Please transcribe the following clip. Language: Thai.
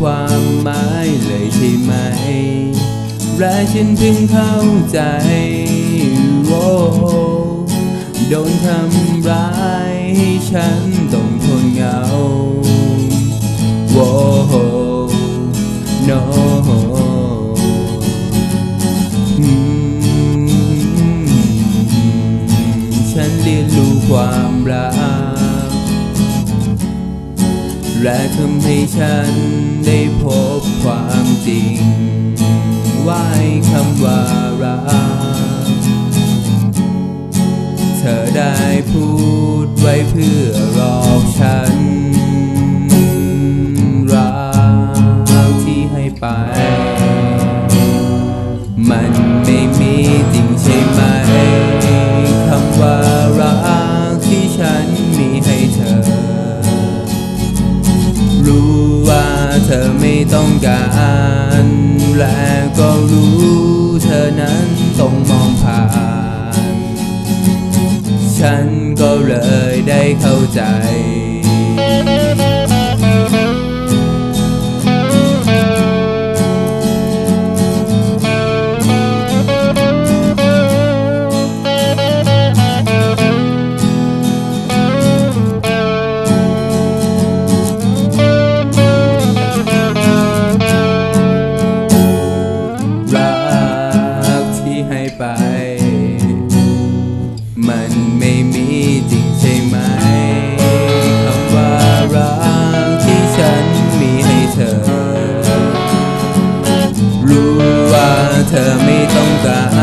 ความหมายเลยใช่ไหมและฉันถึงเข้าใจโอ้โดนทำร้ายให้ฉันต้องทนเหงาโอ้ no อืมฉันเรียนรู้ความรัก และทำให้ฉันได้พบความจริง ว่าคำว่ารัก เธอได้พูดไว้เพื่อหลอกฉัน รักที่ให้ไป มันไม่มี เธอไม่ต้องการและก็รู้เธอนั้นต้องมองผ่าน ฉันก็เลยได้เข้าใจ มันไม่มีจริงใช่ไหมคำว่ารักที่ฉันมีให้เธอ รู้ว่าเธอไม่ต้องการ